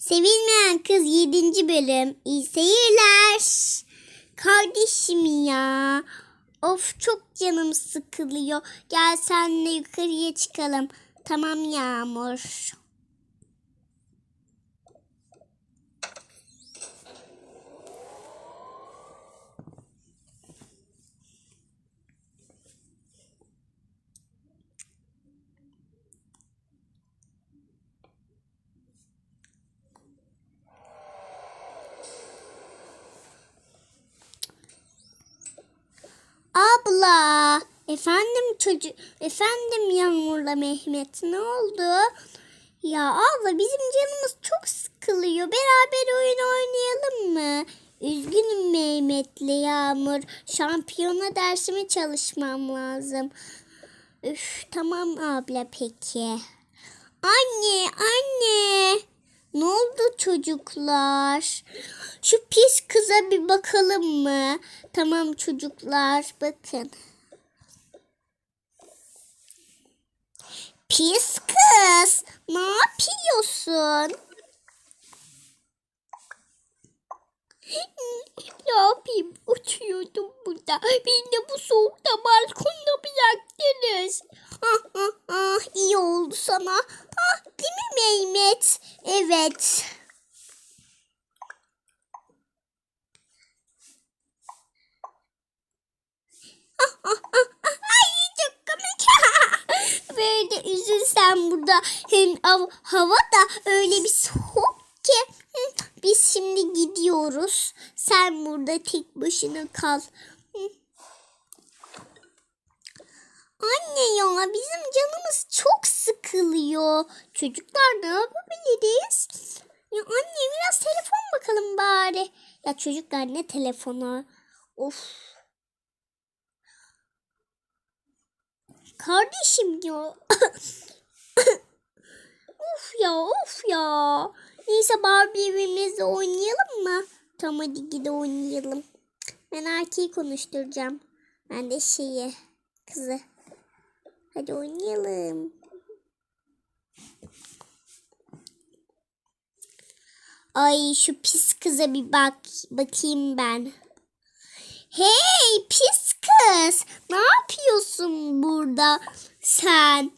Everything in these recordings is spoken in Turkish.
Sevilmeyen Kız 7. bölüm. İyi seyirler. Kardeşim ya. Of çok canım sıkılıyor. Gel senle yukarıya çıkalım. Tamam Yağmur. Abla. Efendim çocuk. Efendim Yağmur'la Mehmet ne oldu? Ya abla bizim canımız çok sıkılıyor. Beraber oyun oynayalım mı? Üzgünüm Mehmet'le Yağmur. Şampiyona dersime çalışmam lazım. Üf tamam abla peki. Anne anne. Ne oldu çocuklar? Şu pis kıza bir bakalım mı? Tamam çocuklar bakın. Pis kız ne yapıyorsun? ne yapayım? Uçuyordum burada. Beni de bu soğukta balkonda bıraktınız. Ah ah ah iyi oldu sana. Ah Mehmet? Evet. Ay çok komik. Böyle üzülsen burada hem av- hava da öyle bir soğuk ki. Biz şimdi gidiyoruz. Sen burada tek başına kal. Anne ya bizim canımız çok sıkılıyor. Çocuklar ne yapabiliriz? Ya anne biraz telefon bakalım bari. Ya çocuklar ne telefonu? Of. Kardeşim ya. of ya of ya. Neyse Barbie evimizde oynayalım mı? Tamam hadi gide oynayalım. Ben erkeği konuşturacağım. Ben de şeyi kızı. Hadi oynayalım. Ay şu pis kıza bir bak bakayım ben. Hey pis kız. Ne yapıyorsun burada sen?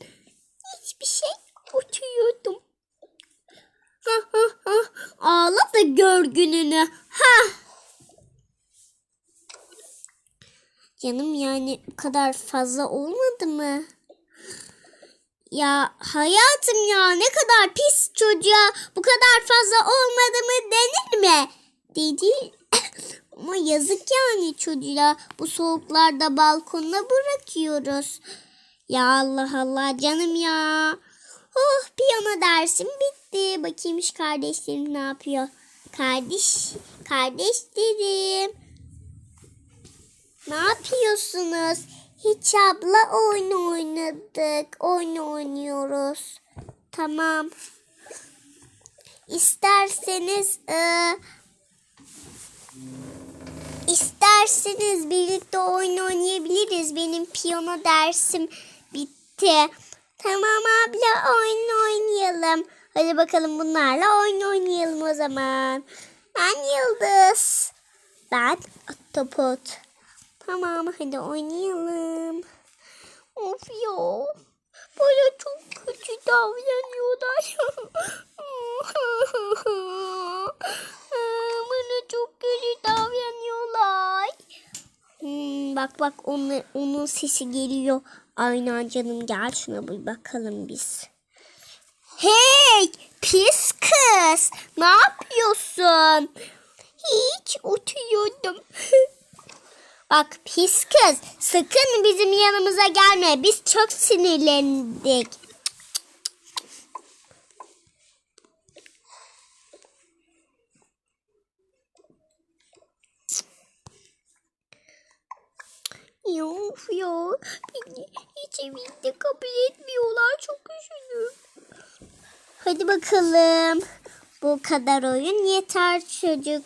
Hiçbir şey uçuyordum. Ha ha ha. Ağla da gör gününü. Ha. Canım yani bu kadar fazla olmadı mı? Ya hayatım ya ne kadar pis çocuğa bu kadar fazla olmadı mı denir mi? Dedi. Ama yazık yani çocuğa bu soğuklarda balkonda bırakıyoruz. Ya Allah Allah canım ya. Oh piyano dersim bitti. Bakayım şu kardeşlerim ne yapıyor. Kardeş, kardeşlerim. Ne yapıyorsunuz? Hiç abla oyun oynadık. Oyun oynuyoruz. Tamam. İsterseniz e, isterseniz birlikte oyun oynayabiliriz. Benim piyano dersim bitti. Tamam abla oyun oynayalım. Hadi bakalım bunlarla oyun oynayalım o zaman. Ben Yıldız. Ben Ahtapot. Tamam hadi oynayalım. Of ya. Bana çok kötü davranıyorlar. Bana çok kötü davranıyorlar. Hmm, bak bak onun, onun sesi geliyor. Aynen canım gel şuna bir bakalım biz. Hey pis kız ne yapıyorsun? Hiç oturuyordum. Bak pis kız sakın bizim yanımıza gelme. Biz çok sinirlendik. Of ya. Beni hiç evinde kabul etmiyorlar. Çok üzüldüm. Hadi bakalım. Bu kadar oyun yeter çocuk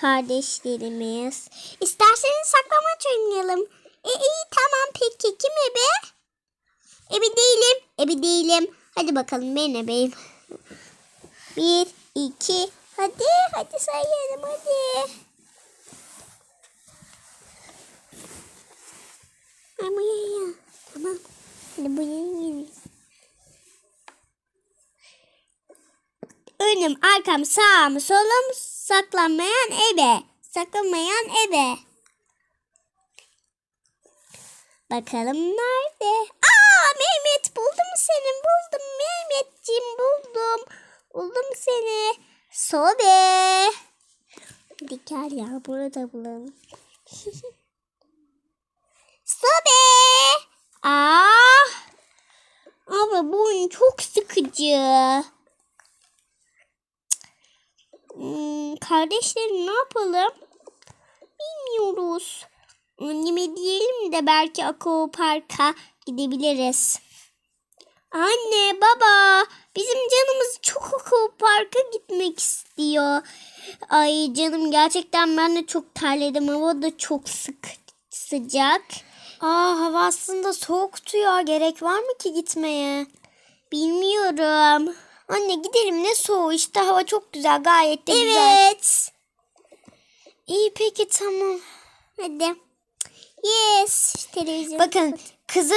kardeşlerimiz. İsterseniz saklamaç oynayalım. E iyi tamam peki. Kim ebe? Ebe değilim. Ebe değilim. Hadi bakalım ben ebeyim. Bir, iki. Hadi hadi sayalım hadi. Bu ya. Tamam. Hadi bu ya. Önüm, arkam, sağım, solum, saklanmayan ebe. Saklanmayan ebe. Bakalım nerede? Aa Mehmet buldum seni buldum Mehmetciğim buldum. Buldum seni. Sobe. Gel ya burada bulalım. Sobe. Aa. Ama bu oyun çok sıkıcı. Hmm, kardeşlerim ne yapalım? Bilmiyoruz. Anneme diyelim de belki Akao Park'a gidebiliriz. Anne, baba, bizim canımız çok Akao Park'a gitmek istiyor. Ay canım gerçekten ben de çok terledim. Hava da çok sık sıcak. Aa hava aslında soğuktu ya. Gerek var mı ki gitmeye? Bilmiyorum. Anne gidelim ne soğuğu işte hava çok güzel gayet de güzel. Evet. İyi peki tamam. Hadi. Yes. Televizyon. Bakın kızı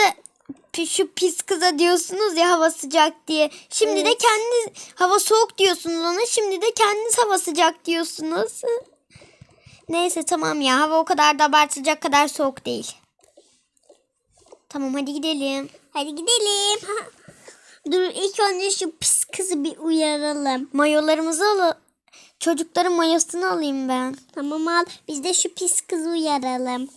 pi- şu pis kıza diyorsunuz ya hava sıcak diye. Şimdi de Evet. kendi hava soğuk diyorsunuz ona. Şimdi de kendiniz hava sıcak diyorsunuz. Neyse tamam ya hava o kadar da abartılacak kadar soğuk değil. Tamam hadi gidelim. Hadi gidelim. Dur ilk önce şu pis kızı bir uyaralım. Mayolarımızı al. Çocukların mayosunu alayım ben. Tamam al. Biz de şu pis kızı uyaralım.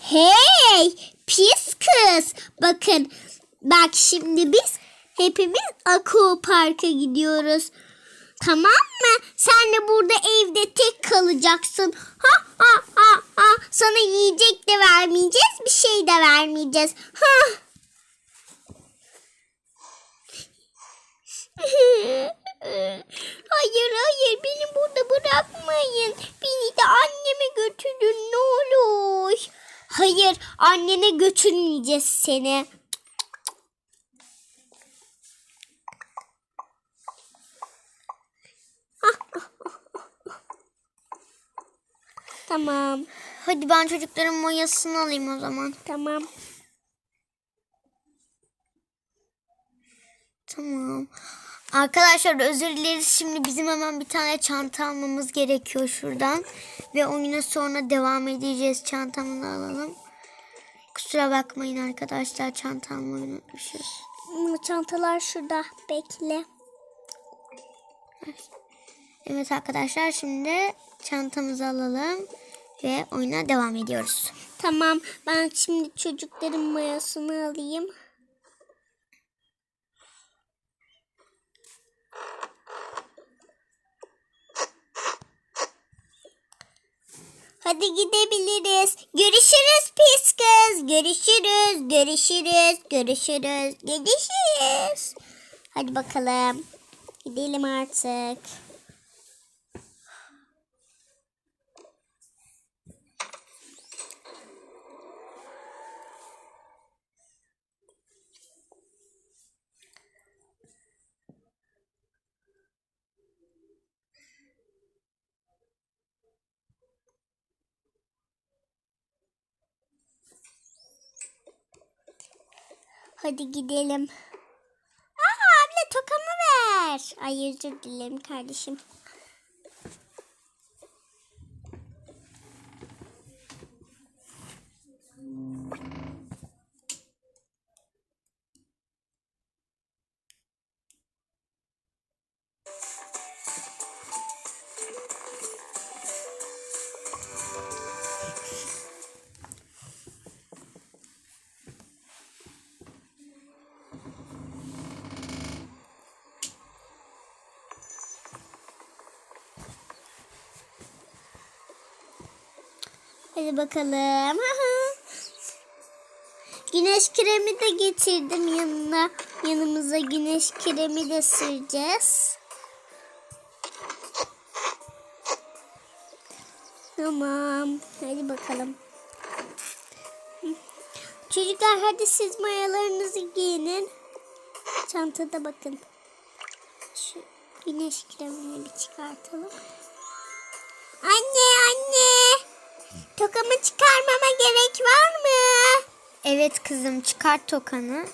Hey! Pis kız. Bakın. Bak şimdi biz hepimiz Aqua Park'a gidiyoruz. Tamam mı? Sen de burada evde tek kalacaksın. Ha ha ha ha. Sana yiyecek de vermeyeceğiz, bir şey de vermeyeceğiz. Ha. Hayır hayır beni burada bırakmayın. Beni de anneme götürün ne olur. Hayır annene götürmeyeceğiz seni. Tamam Hadi ben çocukların mayosunu alayım o zaman. tamam. Tamam. Arkadaşlar özür dileriz. Şimdi bizim hemen bir tane çanta almamız gerekiyor şuradan. Ve oyuna sonra devam edeceğiz. Çantamızı alalım. Kusura bakmayın arkadaşlar. Çanta almayı unutmuşuz. Çantalar şurada bekle. Evet arkadaşlar şimdi çantamızı alalım. Ve oyuna devam ediyoruz. Tamam ben şimdi çocukların mayasını alayım. Hadi gidebiliriz. Görüşürüz pis kız. Görüşürüz, görüşürüz, görüşürüz, görüşürüz. Hadi bakalım. Gidelim artık. Hadi gidelim. Aa abla tokamı ver. Ay özür dilerim kardeşim. Hadi bakalım. güneş kremi de getirdim yanına. Yanımıza güneş kremi de süreceğiz. Tamam. Hadi bakalım. Çocuklar hadi siz mayalarınızı giyinin. Çantada bakın. Şu Güneş kremini bir çıkartalım. Tokamı çıkarmama gerek var mı? Evet kızım çıkart tokanı.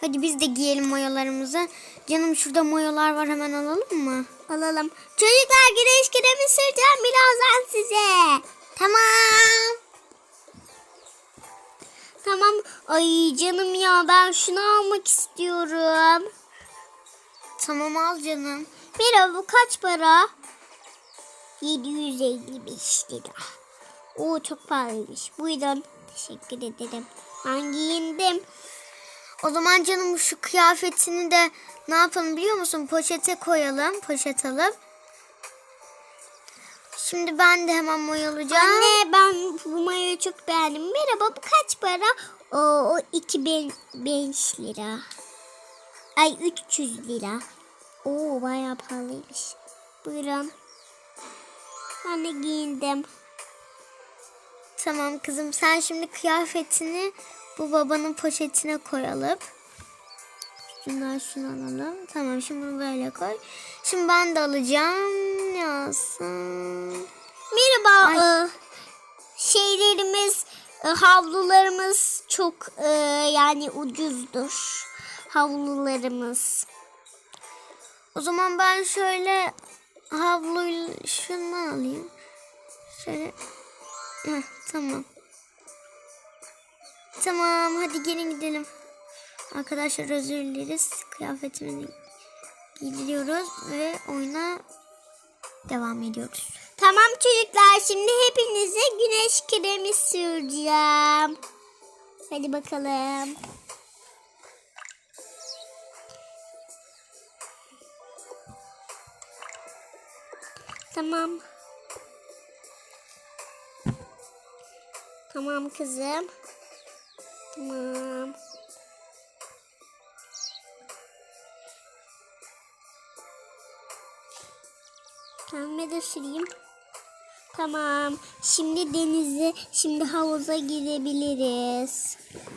Hadi biz de giyelim mayolarımızı. Canım şurada mayolar var hemen alalım mı? Alalım. Çocuklar güneş kremi süreceğim birazdan size. Tamam. Tamam. Ay canım ya ben şunu almak istiyorum. Tamam al canım. Merhaba bu kaç para? 755 lira. Oo çok pahalıymış. Buyurun. Teşekkür ederim. Ben giyindim. O zaman canım şu kıyafetini de ne yapalım biliyor musun? Poşete koyalım. Poşet alıp. Şimdi ben de hemen mayalayacağım. Anne ben bu mayoyu çok beğendim. Merhaba bu kaç para? O, o 2005 lira. Ay 300 lira. Oo bayağı pahalıymış. Buyurun. Ben de giyindim. Tamam kızım sen şimdi kıyafetini bu babanın poşetine koyalım. Şundan şunu alalım. Tamam şimdi bunu böyle koy. Şimdi ben de alacağım. Ne alsın? Merhaba. Ay. e, şeylerimiz, e, havlularımız çok e, yani ucuzdur. Havlularımız. O zaman ben şöyle havluyu şundan alayım. Şöyle. Heh, tamam. Tamam hadi gelin gidelim. Arkadaşlar özür dileriz. Kıyafetimizi giydiriyoruz ve oyuna devam ediyoruz. Tamam çocuklar şimdi hepinize güneş kremi süreceğim. Hadi bakalım. Tamam. Tamam kızım. Tamam. Kendime de süreyim. Tamam. Şimdi denize, şimdi havuza girebiliriz.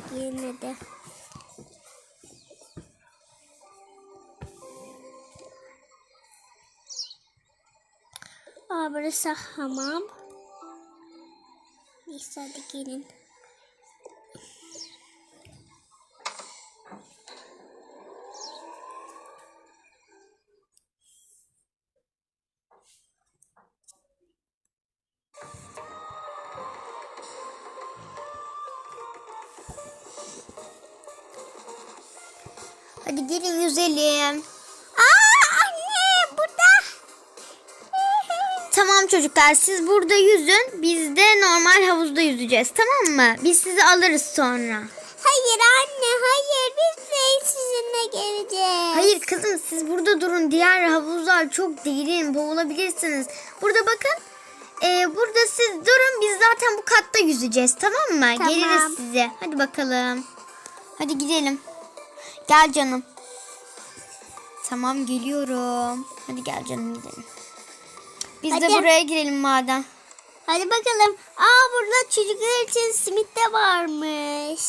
Girmedi. Aa burası hamam. Neyse hadi gelin. Çocuklar siz burada yüzün. Biz de normal havuzda yüzeceğiz tamam mı? Biz sizi alırız sonra. Hayır anne hayır biz de sizinle geleceğiz. Hayır kızım siz burada durun. Diğer havuzlar çok derin. Boğulabilirsiniz. Burada bakın. Ee, burada siz durun. Biz zaten bu katta yüzeceğiz. Tamam mı? Tamam. Geliriz size. Hadi bakalım. Hadi gidelim. Gel canım. Tamam geliyorum. Hadi gel canım gidelim. Biz de Hadi. buraya girelim madem. Hadi bakalım. Aa burada çocuklar için simit de varmış.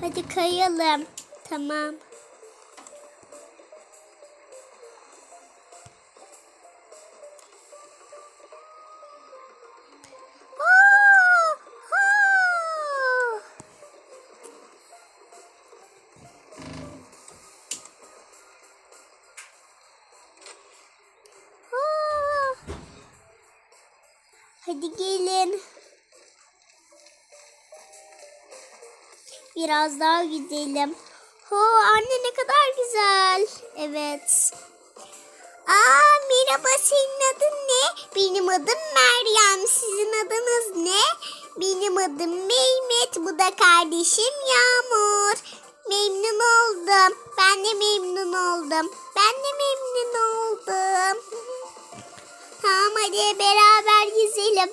Hadi kayalım. Tamam. Hadi gelin. Biraz daha gidelim. Ho anne ne kadar güzel. Evet. Aa merhaba senin adın ne? Benim adım Meryem. Sizin adınız ne? Benim adım Mehmet. Bu da kardeşim Yağmur. Memnun oldum. Ben de memnun oldum. Ben de memnun Tamam hadi beraber yüzelim.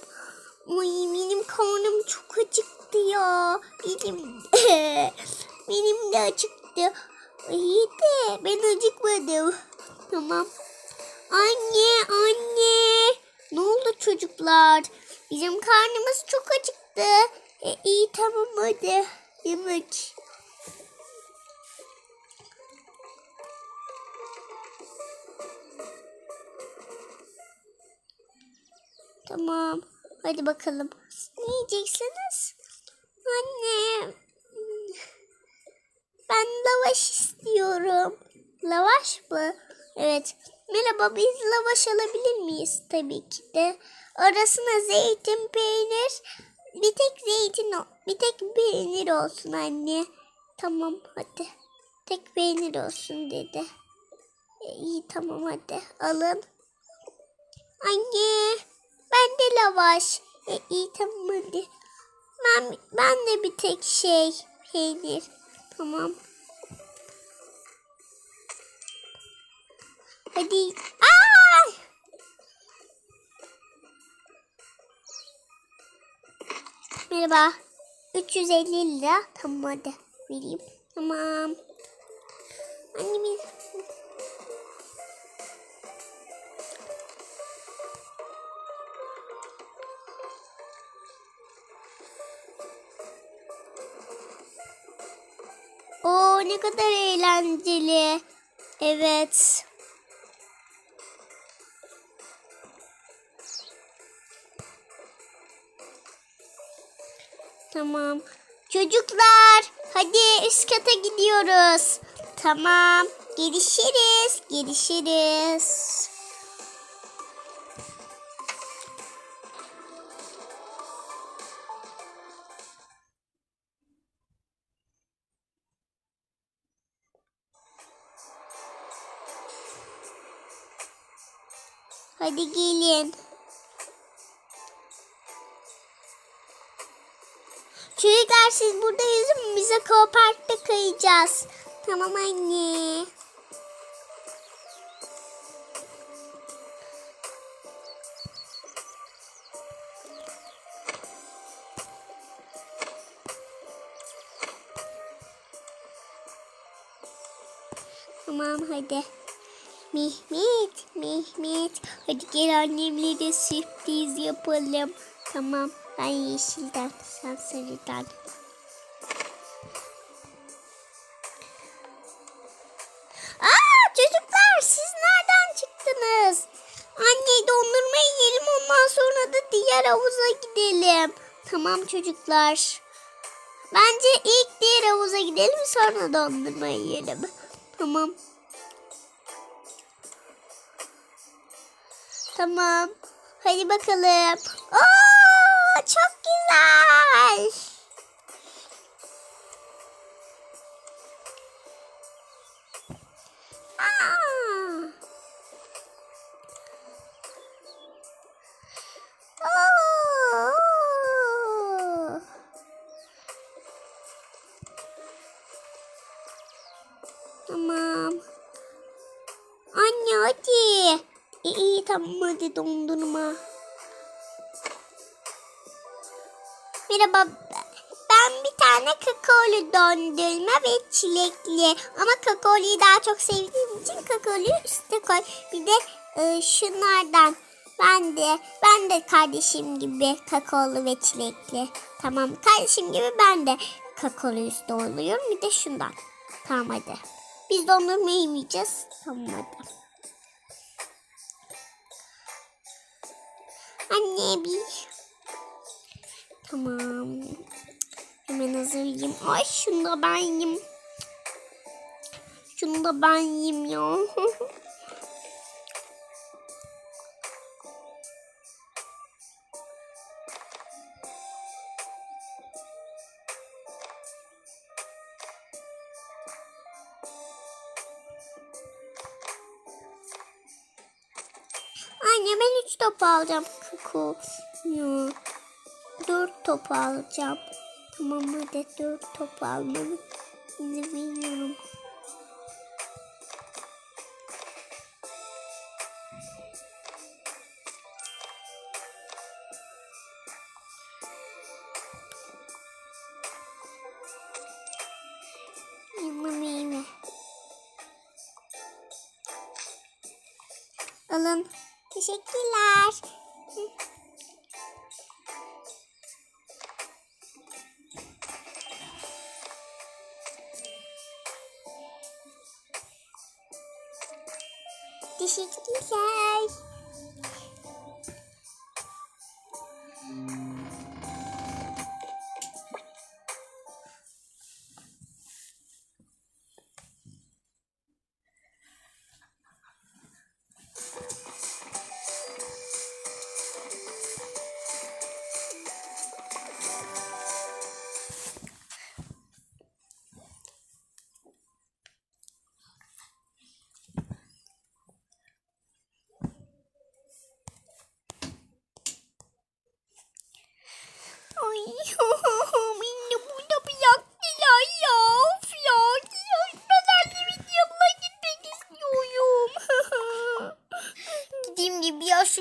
Uy benim karnım çok acıktı ya. Benim benim de acıktı. İyi de ben acıkmadım. Tamam. Anne anne çocuklar. Bizim karnımız çok acıktı. E, iyi tamam hadi. Yemek. Tamam. Hadi bakalım. Ne yiyeceksiniz? Anne. Ben lavaş istiyorum. Lavaş mı? Evet. Merhaba biz lavaş alabilir miyiz? Tabii ki de. Arasına zeytin, peynir. Bir tek zeytin, bir tek peynir olsun anne. Tamam hadi. Tek peynir olsun dedi. E, iyi tamam hadi alın. Anne ben de lavaş. E, iyi tamam hadi. Ben, ben de bir tek şey peynir. Tamam. Hadi. Aa! Merhaba. 350 lira. Tamam hadi. Vereyim. Tamam. Kadar eğlenceli. Evet. Tamam. Çocuklar hadi üst kata gidiyoruz. Tamam. Görüşürüz. Görüşürüz. Hadi gelin. Çocuklar siz burada yüzün bize Park'ta kayacağız. Tamam anne. Tamam hadi. Mehmet, Mehmet. Hadi gel annemlere sürpriz yapalım. Tamam, ben yeşilden, sen sarıdan. Aa çocuklar siz nereden çıktınız? Anne dondurma yiyelim ondan sonra da diğer havuza gidelim. Tamam çocuklar. Bence ilk diğer havuza gidelim sonra dondurma yiyelim. Tamam. Tamam. Hadi bakalım. Oo, çok güzel. Tamam. İyi, tamam hadi dondurma. Merhaba. Ben bir tane kakaolu dondurma ve çilekli. Ama kakaoluyu daha çok sevdiğim için kakaoluyu üste koy. Bir de e, şunlardan. Ben de ben de kardeşim gibi kakaolu ve çilekli. Tamam kardeşim gibi ben de kakaolu üstte oluyorum. Bir de şundan. Tamam hadi. Biz dondurma yemeyeceğiz. Tamam hadi. Bir. Tamam. Hemen hazırlayayım. Ay şunu da ben yiyeyim. Şunu da ben yiyeyim ya. alacağım. Kuku. Ya. Dört top alacağım. Tamam hadi dört top almamı. Yine bilmiyorum. Meyve. Alın. Teşekkürler. Teşekkürler.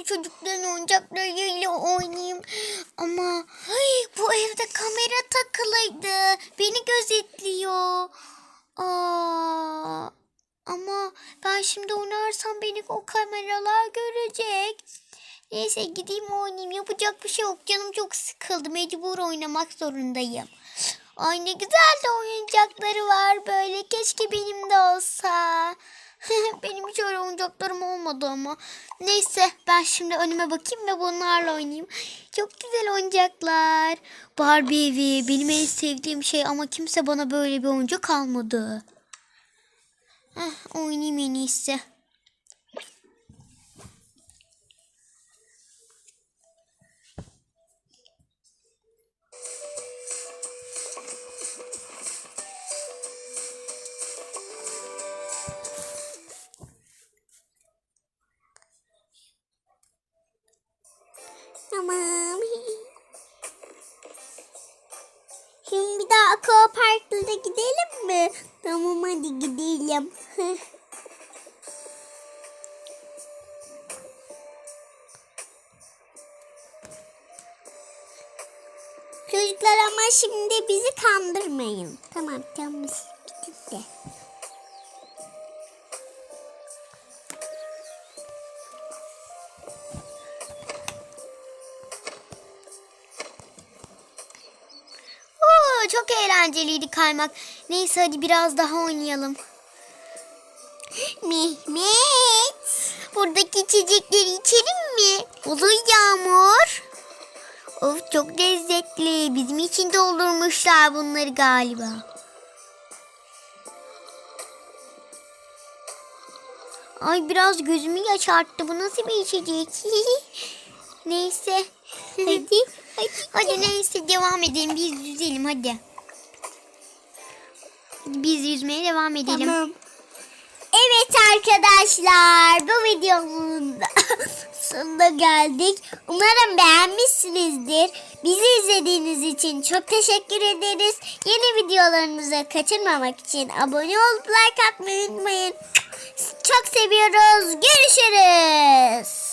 Çocukların oyuncaklarıyla oynayayım. Ama ay, bu evde kamera takılıydı. Beni gözetliyor. Aa, ama ben şimdi oynarsam beni o kameralar görecek. Neyse gideyim oynayayım. Yapacak bir şey yok. Canım çok sıkıldı. Mecbur oynamak zorundayım. Ay ne güzel de oyuncakları var böyle. Keşke benim de olsa. benim hiç öyle oyuncaklarım olmadı ama. Neyse ben şimdi önüme bakayım ve bunlarla oynayayım. Çok güzel oyuncaklar. Barbie evi benim en sevdiğim şey ama kimse bana böyle bir oyuncak almadı. Heh, oynayayım en iyisi. Tamam. Şimdi bir daha Aqua gidelim mi? Tamam hadi gidelim. Çocuklar ama şimdi bizi kandırmayın. Tamam tamam gidin de. Eğlenceliydi kaymak. Neyse hadi biraz daha oynayalım. Mehmet. Buradaki içecekleri içelim mi? Olur Yağmur. Of çok lezzetli. Bizim için doldurmuşlar bunları galiba. Ay biraz gözümü yaşarttı. Bu nasıl bir içecek? neyse. Hadi. Hadi. Hadi neyse devam edelim. Biz yüzelim hadi. Hadi biz yüzmeye devam edelim. Tamam. Evet arkadaşlar bu videomun da sonuna geldik. Umarım beğenmişsinizdir. Bizi izlediğiniz için çok teşekkür ederiz. Yeni videolarımızı kaçırmamak için abone olup like atmayı unutmayın. Çok seviyoruz. Görüşürüz.